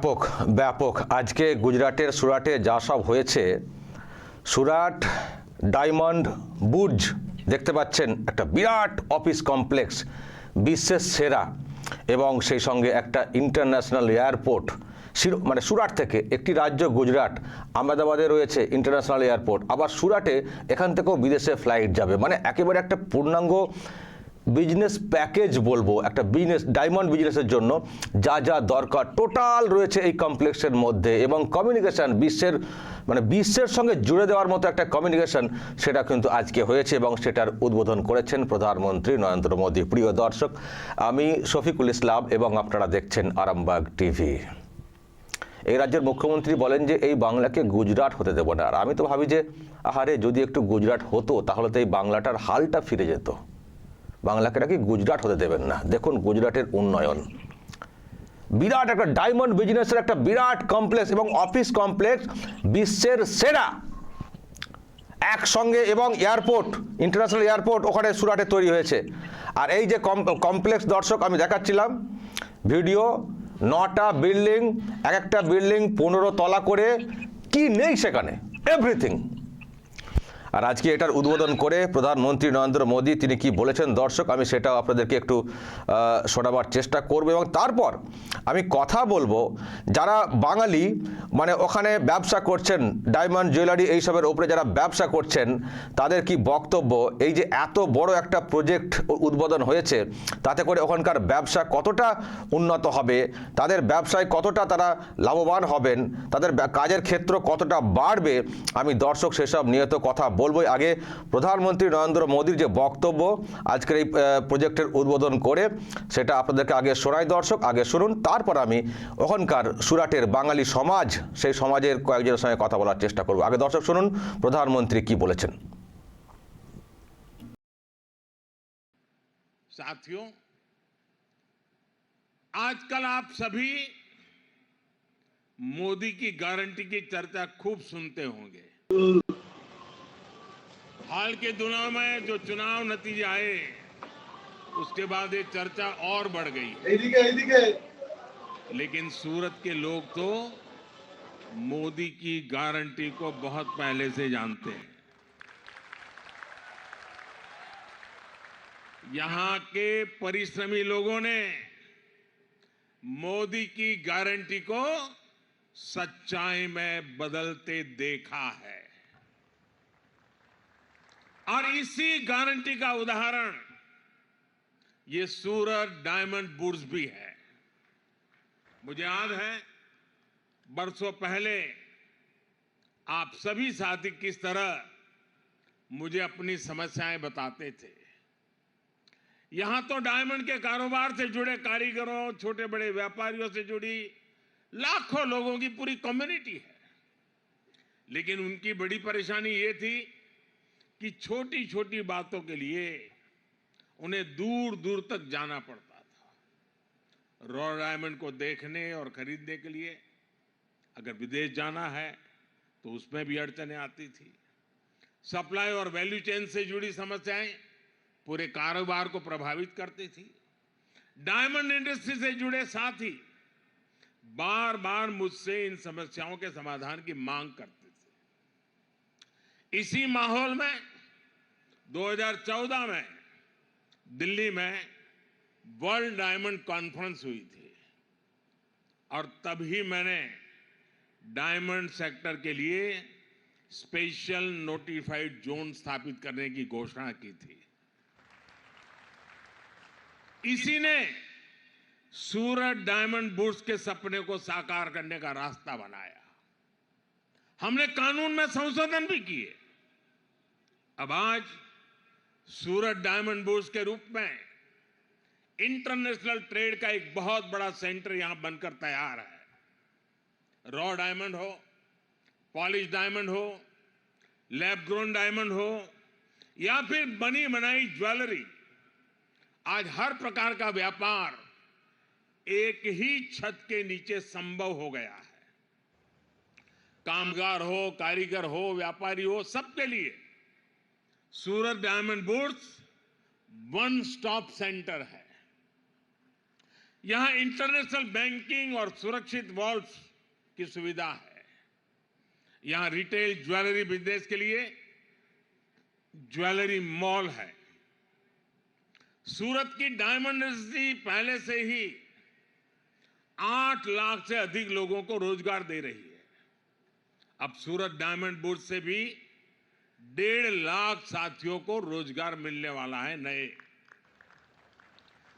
ব্যাপক ব্যাপক। আজকে গুজরাটের সুরাটে যা সব হয়েছে, সুরাট ডায়মন্ড বুর্জ দেখতে পাচ্ছেন, একটা বিরাট অফিস কমপ্লেক্স, বিশ্বের সেরা। এবং সেই সঙ্গে একটা ইন্টারন্যাশনাল এয়ারপোর্ট মানে সুরাট থেকে একটি রাজ্য গুজরাট, আহমেদাবাদে রয়েছে ইন্টারন্যাশনাল এয়ারপোর্ট। আবার সুরাটে এখান থেকেও বিদেশে ফ্লাইট যাবে। মানে একেবারে একটা পূর্ণাঙ্গ বিজনেস প্যাকেজ বলব, একটা বিজনেস ডায়মন্ড বিজনেসের জন্য যা যা দরকার টোটাল রয়েছে এই কমপ্লেক্সের মধ্যে এবং কমিউনিকেশন বিশ্বের মানে বিশ্বের সঙ্গে জুড়ে দেওয়ার মতো একটা কমিউনিকেশন সেটা কিন্তু আজকে হয়েছে এবং সেটার উদ্বোধন করেছেন প্রধানমন্ত্রী নরেন্দ্র মোদী। প্রিয় দর্শক, আমি শফিকুল ইসলাম এবং আপনারা দেখছেন আরামবাগ টিভি। এই রাজ্যের মুখ্যমন্ত্রী বলেন যে, এই বাংলাকে গুজরাট হতে দেবো না। আর আমি তো ভাবি যে, আহারে, যদি একটু গুজরাট হতো, তাহলে তো এই বাংলাটার হালটা ফিরে যেত। বাংলাকে নাকি গুজরাট হতে দেবেন না। দেখুন গুজরাটের উন্নয়ন। বিরাট একটা ডায়মন্ড বিজনেসের একটা বিরাট কমপ্লেক্স এবং অফিস কমপ্লেক্স বিশ্বের সেরা। একসঙ্গে এবং এয়ারপোর্ট ইন্টারন্যাশনাল এয়ারপোর্ট ওখানে সুরাটে তৈরি হয়েছে। আর এই যে কমপ্লেক্স দর্শক, আমি দেখাচ্ছিলাম ভিডিও নটা বিল্ডিং এক একটা বিল্ডিং পনেরো তলা করে, কি নেই সেখানে? এভরিথিং আর আজকে এটার উদ্বোধন করে প্রধানমন্ত্রী নরেন্দ্র মোদী, তিনি কি বলেছেন দর্শক? আমি সেটাও আপনাদেরকে একটু শোনাবার চেষ্টা করব এবং তারপর আমি কথা বলব যারা বাঙালি মানে ওখানে ব্যবসা করছেন, ডায়মন্ড জুয়েলারি এইসবের ওপরে যারা ব্যবসা করছেন, তাদের কি বক্তব্য? এই যে এত বড় একটা প্রজেক্ট উদ্বোধন হয়েছে, তাতে করে ওখানকার ব্যবসা কতটা উন্নত হবে? তাদের ব্যবসায় কতটা তারা লাভবান হবেন? তাদের কাজের ক্ষেত্র কতটা বাড়বে? আমি দর্শক সেসব নিয়ে তো কথা বলবোই আগে প্রধানমন্ত্রী নরেন্দ্র মোদীর যে বক্তব্য আজকের এই আহ, প্রজেক্টের উদ্বোধন করে সেটা আপনাদেরকে আগে শোনাই দর্শক আগে শুনুন তারপর আমি ওখানকার সুরাটের বাঙালি সমাজ সেই সমাজের কয়েকজনের সঙ্গে কথা বলার চেষ্টা করব আগে দর্শক শুনুন প্রধানমন্ত্রী কি বলেছেন साथियों आजकल आप सभी मोदी की गारंटी की चर्चा खूब सुनते होंगे हाल के चुनाव में जो चुनाव नतीजे आए उसके बाद ये चर्चा और बढ़ गई। लेकिन सूरत के लोग तो मोदी की गारंटी को बहुत पहले से जानते हैं। यहाँ के परिश्रमी लोगों ने मोदी की गारंटी को सच्चाई में बदलते देखा है। और इसी गारंटी का उदाहरण, ये सूरत डायमंड बुर्ज भी है। मुझे याद है, बरसों पहले आप सभी साथी किस तरह मुझे अपनी समस्याएँ बताते थे। यहाँ तो डायमंड के कारोबार से जुड़े कारीगरों छोटे बड़े व्यापारियों से जुड़ी लाखों लोगों की पूरी कम्युनिटी है। लेकिन उनकी बड़ी परेशानी ये थी कि छोटी छोटी बातों के लिए उन्हें दूर दूर तक जाना पड़ता था। रॉ डायमंड को देखने और खरीदने के लिए अगर विदेश जाना है तो उसमें भी अड़चने आती थी। सप्लाई और वैल्यू चेन से जुड़ी समस्याएँ पूरे कारोबार को प्रभावित करती थी। डायमंड इंडस्ट्री से जुड़े साथी बार बार मुझसे इन समस्याओं के समाधान की मांग करते थे। इसी माहौल में 2014 में दिल्ली में वर्ल्ड डायमंड कॉन्फ्रेंस हुई थी। और तभी मैंने डायमंड सेक्टर के लिए स्पेशल नोटिफाइड जोन स्थापित करने की घोषणा की थी। इसी ने सूरत डायमंड बुर्स के सपने को साकार करने का रास्ता बनाया। हमने कानून में संशोधन भी किए। अब आज सूरत डायमंड बोर्स के रूप में इंटरनेशनल ट्रेड का एक बहुत बड़ा सेंटर यहाँ बनकर तैयार है। रॉ डायमंड हो, पॉलिश डायमंड हो, लैब ग्रोन डायमंड हो, या फिर बनी बनाई ज्वेलरी, आज हर प्रकार का व्यापार एक ही छत के नीचे संभव हो गया है। कामगार हो, कारीगर हो, व्यापारी हो, सबके लिए Surat diamond bourse one stop centre है। यहाँ इंटरनेशनल बैंकिंग और सुरक्षित वॉल्व की सुविधा है। यहाँ रिटेल ज्वेलरी बिज़नेस के लिए ज्वेलरी मॉल है। सूरत की डायमंड इंडस्ट्री पहले से ही आठ लाख से अधिक लोगों को रोज़गार दे रही है। अब सूरत डायमंड बोर्ड से भी डेढ़ लाख साथियों को रोज़गार मिलने वाला है नए।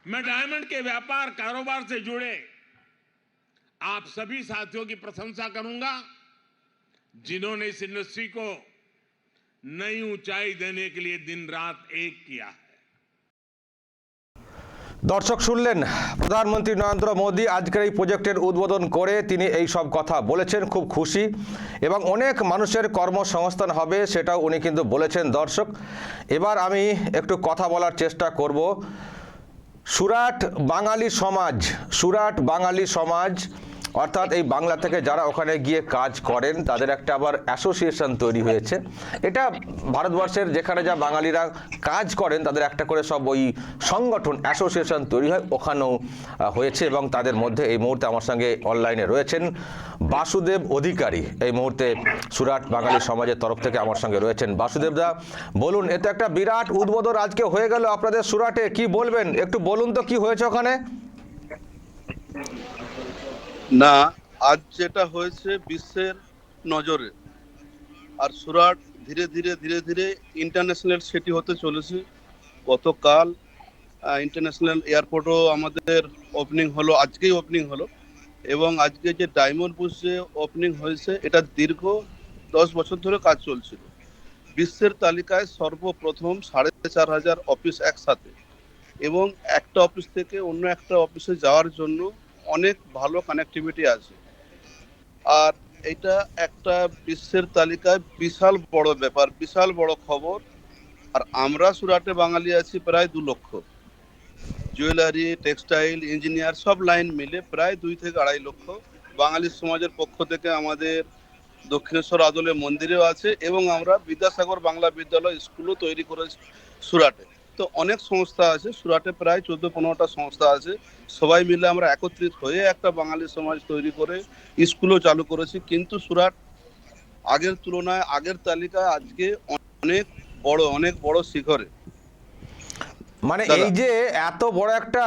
मैं डायमंड के व्यापार कारोबार से जुड़े। आप सभी साथियों की प्रशंसा करूँगा, जिन्होंने इस इंडस्ट्री को नई ऊंचाई देने के लिए दिन रात एक किया। है দর্শক শুনলেন, প্রধানমন্ত্রী নরেন্দ্র মোদী আজকের এই প্রজেক্টের উদ্বোধন করে তিনি এই সব কথা বলেছেন, খুব খুশি। এবং অনেক মানুষের কর্মসংস্থান হবে সেটাও উনি কিন্তু বলেছেন দর্শক। এবার আমি একটু কথা বলার চেষ্টা করব। সুরাট বাঙালি সমাজ, সুরাট বাঙালি সমাজ অর্থাৎ এই বাংলা থেকে যারা ওখানে গিয়ে কাজ করেন, তাদের একটা আবার অ্যাসোসিয়েশন তৈরি হয়েছে। এটা ভারতবর্ষের যেখানে যা বাঙালিরা কাজ করেন, তাদের একটা করে সব ওই সংগঠন অ্যাসোসিয়েশন তৈরি হয়, ওখানেও হয়েছে এবং তাদের মধ্যে এই মুহূর্তে আমার সঙ্গে অনলাইনে রয়েছেন বাসুদেব অধিকারী। এই মুহূর্তে সুরাট বাঙালি সমাজের তরফ থেকে আমার সঙ্গে রয়েছেন বাসুদেব দা। বলুন, এ তো একটা বিরাট উদ্বোধন আজকে হয়ে গেল আপনাদের সুরাটে, কি বলবেন? একটু বলুন তো, কি হয়েছে ওখানে? না, আজ যেটা হয়েছে বিশ্বের নজরে, আর সুরাট ধীরে ধীরে ধীরে ধীরে ইন্টারন্যাশনাল সিটি হতে চলেছে। গতকাল ইন্টারন্যাশনাল এয়ারপোর্টও আমাদের ওপেনিং হলো, আজকেই ওপেনিং হলো। এবং আজকে যে ডায়মন্ড বুস যে ওপেনিং হয়েছে, এটা দীর্ঘ দশ বছর ধরে কাজ চলছিল। বিশ্বের তালিকায় সর্বপ্রথম সাড়ে চার হাজার অফিস একসাথে। এবং একটা অফিস থেকে অন্য একটা অফিসে যাওয়ার জন্য অনেক ভালো কানেক্টিভিটি আছে। আর এটা একটা বিশ্বের তালিকায় বিশাল বড় ব্যাপার, বিশাল বড় খবর। আর আমরা সুরাটে বাঙালি আছি প্রায় দু লক্ষ। জুয়েলারি, টেক্সটাইল, ইঞ্জিনিয়ার সব লাইন মিলে প্রায় দুই থেকে আড়াই লক্ষ। বাঙালি সমাজের পক্ষ থেকে আমাদের দক্ষিণেশ্বর আদলে মন্দিরেও আছে এবং আমরা বিদ্যাসাগর বাংলা বিদ্যালয় স্কুলও তৈরি করেছি সুরাটে। তো অনেক সংস্থা আছে সুরাটে প্রায় চোদ্দ পনেরোটা সংস্থা আছে। সবাই মিলে আমরা একত্রিত হয়ে একটা বাঙালি সমাজ তৈরি করে স্কুলও চালু করেছি। কিন্তু সুরাট আগের তুলনায় আগের তালিকায় আজকে অনেক বড় অনেক বড় শিখরে। মানে এই যে এত বড় একটা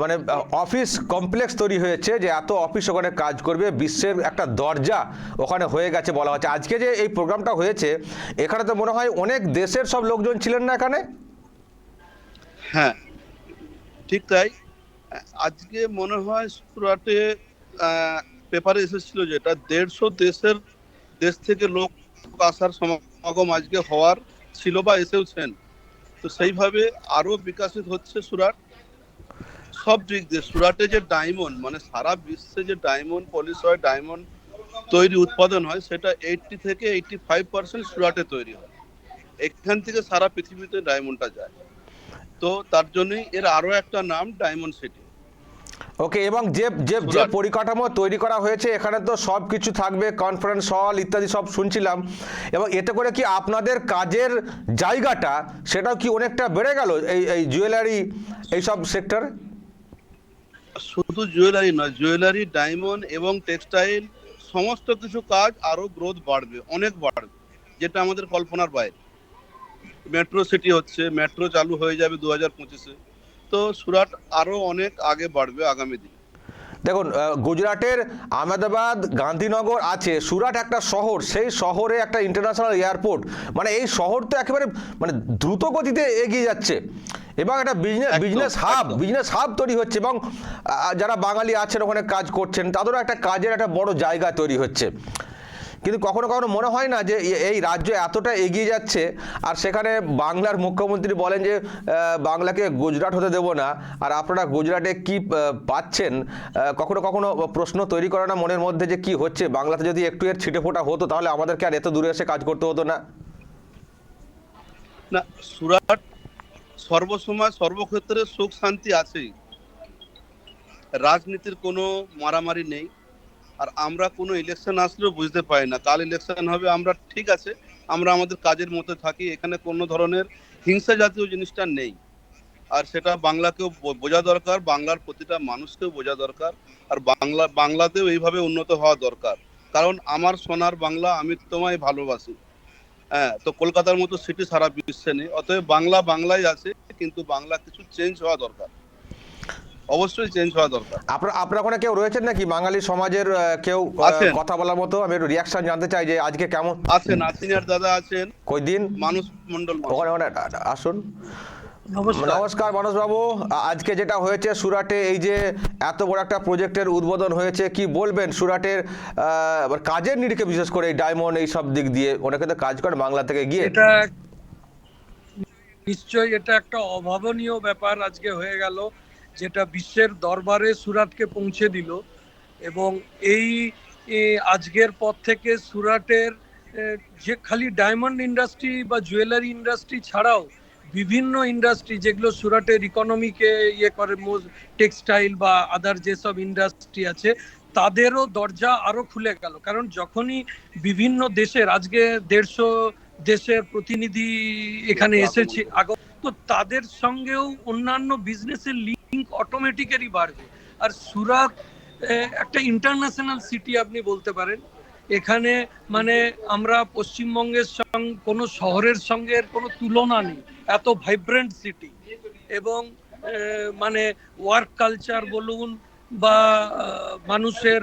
মানে অফিস কমপ্লেক্স তৈরি হয়েছে যে এত অফিস ওখানে কাজ করবে বিশ্বের একটা দরজা ওখানে হয়ে গেছে বলা হচ্ছে। আজকে যে এই প্রোগ্রামটা হয়েছে এখানে তো মনে হয় অনেক দেশের সব লোকজন ছিলেন না এখানে? হ্যাঁ ঠিক তাই। আজকে মনে হয় সুরাটে পেপারে এসেছিল যেটা দেড়শো দেশের, দেশ থেকে লোক আসার সমাগম আজকে হওয়ার ছিল বা এসেওছেন। তো সেইভাবে আরও বিকশিত হচ্ছে সুরাট। সব দিক দিয়ে সুরাটে যে ডায়মন্ড মানে সারা বিশ্বে যে ডায়মন্ড পলিশ হয় ডায়মন্ড তৈরি উৎপাদন হয়, সেটা এইটটি থেকে এইটটি ফাইভ পার্সেন্ট সুরাটে তৈরি হয়। এখান থেকে সারা পৃথিবীতে ডায়মন্ডটা যায়। তো তার জন্যই এর আরও একটা নাম ডায়মন্ড সিটি ওকে এবং যে যে যে পরিকাঠামো তৈরি করা হয়েছে এখানে তো সব কিছু থাকবে কনফারেন্স হল ইত্যাদি সব শুনছিলাম। এবং এতে করে কি আপনাদের কাজের জায়গাটা সেটাও কি অনেকটা বেড়ে গেল এই এই জুয়েলারি এইসব সেক্টর শুধু জুয়েলারি নয় জুয়েলারি ডায়মন্ড এবং টেক্সটাইল সমস্ত কিছু কাজ আরও গ্রোথ বাড়বে অনেক বাড়বে যেটা আমাদের কল্পনার বাইরে। মেট্রো সিটি হচ্ছে মেট্রো চালু হয়ে যাবে দু হাজার পঁচিশে। তো সুরাট আরও অনেক আগে বাড়বে আগামী দিনে। দেখুন গুজরাটের আহমেদাবাদ গান্ধীনগর আছে। সুরাট একটা শহর সেই শহরে একটা ইন্টারন্যাশনাল এয়ারপোর্ট মানে এই শহর তো একেবারে মানে দ্রুত গতিতে এগিয়ে যাচ্ছে। এবং একটা business business hub business hub তৈরি হচ্ছে। এবং যারা বাঙালি আছেন ওখানে কাজ করছেন তাদেরও একটা কাজের একটা বড় জায়গা তৈরি হচ্ছে। কিন্তু কখনো কখনো মনে হয় না যে এই রাজ্য এতটা এগিয়ে যাচ্ছে। আর সেখানে বাংলার মুখ্যমন্ত্রী বলেন যে বাংলাকে গুজরাট হতে দেব না। আর আপনারা গুজরাটে কি পাচ্ছেন? কখনো কখনো প্রশ্ন তৈরি করে না মনের মধ্যে যে কি হচ্ছে? বাংলাতে যদি একটু এর ছিটে ফোটা হতো, তাহলে আমাদেরকে আর এত দূরে এসে কাজ করতে হতো না। না, সুরাট সর্বসময় সর্বক্ষেত্রে সুখ শান্তি আছেই। রাজনীতির কোনো মারামারি নেই। আর আমরা কোনো ইলেকশন আসলেও বুঝতে পারি না। কাল ইলেকশন হবে, আমরা ঠিক আছে, আমরা আমাদের কাজের মধ্যে থাকি, এখানে কোনো ধরনের হিংসা জাতীয় জিনিসটা নেই। আর সেটা বাংলাকেও বোঝা দরকার, বাংলার প্রতিটা মানুষকেও বোঝা দরকার, আর বাংলা, বাংলাতেও এইভাবে উন্নত হওয়া দরকার। কারণ আমার সোনার বাংলা আমি তোমায় ভালোবাসি। হ্যাঁ তো কলকাতার মতো সিটি সারা বিশ্বে নেই। অতএব বাংলা বাংলাই আছে, কিন্তু বাংলা কিছু চেঞ্জ হওয়া দরকার। অবশ্যই চেঞ্জ হওয়া দরকার। আপনার আপনার ওখানে কেউ রয়েছেন নাকি? বাঙালি সমাজের কেউ কথা বলার মতো? আমি একটু রিয়াকশন জানতে চাই যে আজকে কেমন? আছেন সিনিয়র দাদা আছেন। কই দিন মানুষ। মন্ডল ওখানে ওখানে আসুন। নমস্কার। মানসবাবু আ- আজকে যেটা হয়েছে সুরাটে এই যে এত বড় একটা প্রজেক্টের উদ্বোধন হয়েছে কি বলবেন? সুরাটের আহ, কাজের নিরিখে বিশেষ করে এই ডায়মন্ড এই সব দিক দিয়ে। ওনাকে তো কাজ করে বাংলা থেকে গিয়ে। এটা নিশ্চয়ই এটা একটা অভাবনীয় ব্যাপার আজকে হয়ে গেল। যেটা বিশ্বের দরবারে সুরাটকে পৌঁছে দিল এবং এই আজকের পর থেকে সুরাটের যে খালি ডায়মন্ড ইন্ডাস্ট্রি বা জুয়েলারি ইন্ডাস্ট্রি ছাড়াও বিভিন্ন ইন্ডাস্ট্রি যেগুলো সুরাটের ইকোনমিকে ইয়ে করে টেক্সটাইল বা আদার যেসব ইন্ডাস্ট্রি আছে তাদেরও দরজা আরও খুলে গেল। কারণ যখনই বিভিন্ন দেশের আজকে দেড়শো দেশের প্রতিনিধি এখানে এসেছে আগ- তো তাদের সঙ্গেও অন্যান্য বিজনেসের লিঙ্ক অটোমেটিক্যালি বাড়বে। আর সুরাট একটা ইন্টারন্যাশনাল সিটি আপনি বলতে পারেন। এখানে মানে আমরা পশ্চিমবঙ্গের সঙ্গে কোনো শহরের সঙ্গে এর কোনো তুলনা নেই। এত ভাইব্রেন্ট সিটি এবং মানে ওয়ার্ক কালচার বলুন বা মানুষের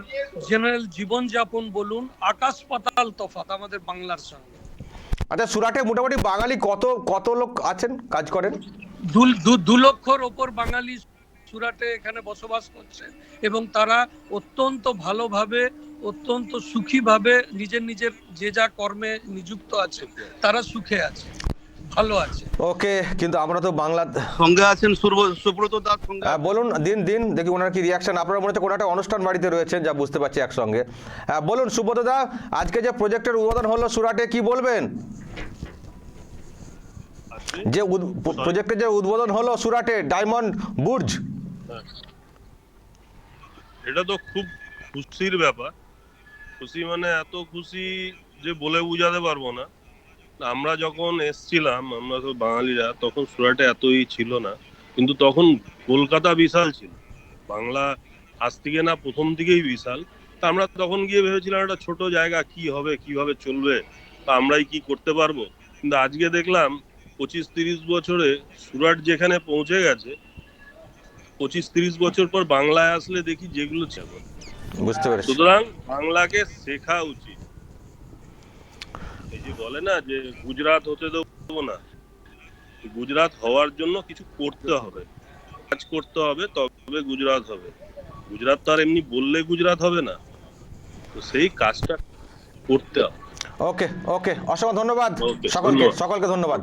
জেনারেল জীবনযাপন বলুন আকাশ পাতাল তফাৎ আমাদের বাংলার সঙ্গে। আচ্ছা সুরাটে মোটামুটি বাঙালি কত কত লোক আছেন কাজ করেন? দু লক্ষর ওপর বাঙালি সুরাটে এখানে বসবাস করছে এবং তারা অত্যন্ত ভালোভাবে অত্যন্ত সুখীভাবে নিজের নিজের যে যা কর্মে নিযুক্ত আছে তারা সুখে আছে ভালো আছে। ওকে কিন্তু আমরা তো বাংলা সঙ্গে আছেন সুব্র- সুব্রত দাস সঙ্গে হ্যাঁ, বলুন দিন দিন দেখি ওনার কি রিয়াকশন আপনারা মনে হচ্ছে কোনো একটা অনুষ্ঠান বাড়িতে রয়েছেন যা বুঝতে পারছি একসঙ্গে। হ্যাঁ, বলুন সুব্রত দা আজকে যে প্রজেক্টের উদ্বোধন হলো সুরাটে কি বলবেন? যে উদ- প্রজেক্টের যে উদ্বোধন হলো সুরাটে ডায়মন্ড বুর্জ এটা তো খুব খুশির ব্যাপার। খুশি মানে এত খুশি যে বলে বোঝাতে পারব না। আমরা যখন এসছিলাম, আমরা তো বাঙালিরা, তখন সুরাটে এতই ছিল না। কিন্তু তখন কলকাতা বিশাল ছিল। বাংলা আজ থেকে না প্রথম থেকেই বিশাল। তা আমরা তখন গিয়ে ভেবেছিলাম একটা ছোট জায়গা, কি হবে, কীভাবে চলবে, তা আমরাই কি করতে পারব? কিন্তু আজকে দেখলাম, পঁচিশ তিরিশ বছরে সুরাট যেখানে পৌঁছে গেছে পঁচিশ তিরিশ বছর পর বাংলায় আসলে দেখি যেগুলো ছিল। বুঝতে পেরেছি। সুতরাং বাংলাকে শেখা উচিত। এই যে বলে না যে গুজরাট হতে দেবো না গুজরাট হওয়ার জন্য কিছু করতে হবে। কাজ করতে হবে তবে গুজরাট হবে। গুজরাট তো আর এমনি বললে গুজরাট হবে না। তো সেই কাজটা করতে হবে। ওকে ওকে অসংখ্য ধন্যবাদ। সকলকে ধন্যবাদ। সকলকে ধন্যবাদ।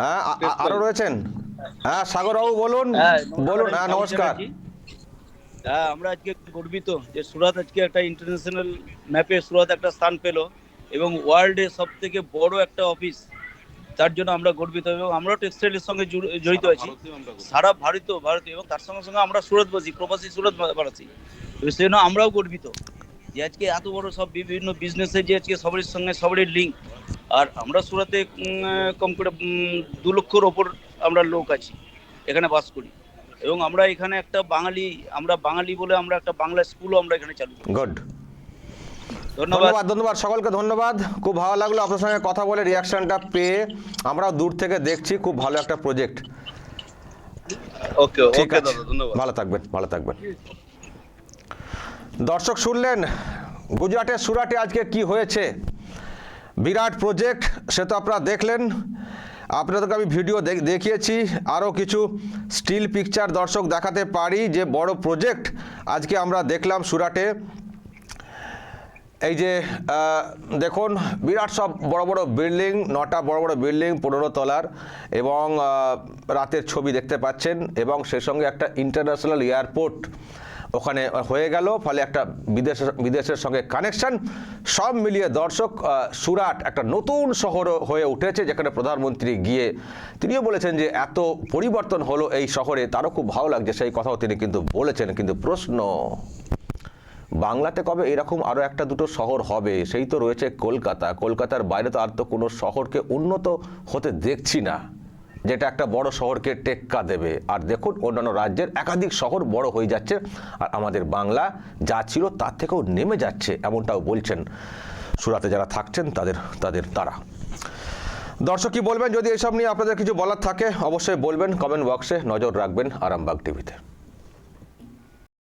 হ্যাঁ আরও রয়েছেন? হ্যাঁ সাগর বাবু বলুন। হ্যাঁ, বলুন হ্যাঁ নমস্কার। হ্যাঁ আমরা আজকে গর্বিত যে সুরাত আজকে একটা ইন্টারন্যাশনাল ম্যাপে সুরাত একটা স্থান পেল এবং ওয়ার্ল্ডে সব থেকে বড় একটা অফিস তার জন্য আমরা গর্বিত এবং আমরাও টেক্সটাইলের সঙ্গে জড়িত আছি। সারা ভারত ভারতীয় এবং তার সঙ্গে সঙ্গে আমরা সুরতবাসী প্রবাসী সুরত বাসী তো সেই জন্য আমরাও গর্বিত যে আজকে এত বড় সব বিভিন্ন বিজনেসে যে আজকে সবারই সঙ্গে সবারই লিঙ্ক আর আমরা সুরাতে কম করে দু লক্ষর ওপর আমরা লোক আছি এখানে বাস করি। এবং আমরা এখানে একটা বাঙালি আমরা বাঙালি বলে আমরা একটা বাংলা স্কুলও আমরা এখানে চালু গুড ধন্যবাদ। ধন্যবাদ সকলকে ধন্যবাদ। খুব ভালো লাগল আপনার সঙ্গে কথা বলে রিয়াকশনটা পেয়ে। আমরা দূর থেকে দেখছি খুব ভালো একটা প্রজেক্ট ওকে ওকে দাদা ধন্যবাদ। ভালো থাকবেন ভালো থাকবেন। দর্শক শুনলেন গুজরাটের সুরাটে আজকে কি হয়েছে? বিরাট প্রজেক্ট সে তো আপনারা দেখলেন। আপনাদেরকে আমি ভিডিও দেখ- দেখিয়েছি। আরও কিছু স্টিল পিকচার দর্শক দেখাতে পারি। যে বড় প্রজেক্ট আজকে আমরা দেখলাম সুরাটে। এই যে দেখুন, বিরাট সব বড় বড় বিল্ডিং নটা বড় বড় বিল্ডিং পনেরো তলার এবং রাতের ছবি দেখতে পাচ্ছেন এবং সে সঙ্গে একটা ইন্টারন্যাশনাল এয়ারপোর্ট ওখানে হয়ে গেল, ফলে একটা বিদেশ, বিদেশের সঙ্গে কানেকশন সব মিলিয়ে দর্শক সুরাট একটা নতুন শহর হয়ে উঠেছে, যেখানে প্রধানমন্ত্রী গিয়ে তিনিও বলেছেন যে এত পরিবর্তন হলো এই শহরে, তারও খুব ভালো লাগছে, সেই কথাও তিনি কিন্তু বলেছেন, কিন্তু প্রশ্ন, বাংলাতে কবে এরকম আরও একটা দুটো শহর হবে? সেই তো রয়েছে কলকাতা, কলকাতার বাইরে তো আর তো কোনো শহরকে উন্নত হতে দেখছি না। যেটা একটা বড় শহরকে টেক্কা দেবে। আর দেখুন, অন্যান্য রাজ্যের একাধিক শহর বড় হয়ে যাচ্ছে। আর আমাদের বাংলা যা ছিল তার থেকেও নেমে যাচ্ছে, এমনটাও বলছেন সুরাতে যারা থাকছেন, তাদের তাদের তারা। দর্শক কি বলবেন? যদি এসব নিয়ে আপনাদের কিছু বলার থাকে, অবশ্যই বলবেন। কমেন্ট বক্সে নজর রাখবেন আরামবাগ টিভিতে।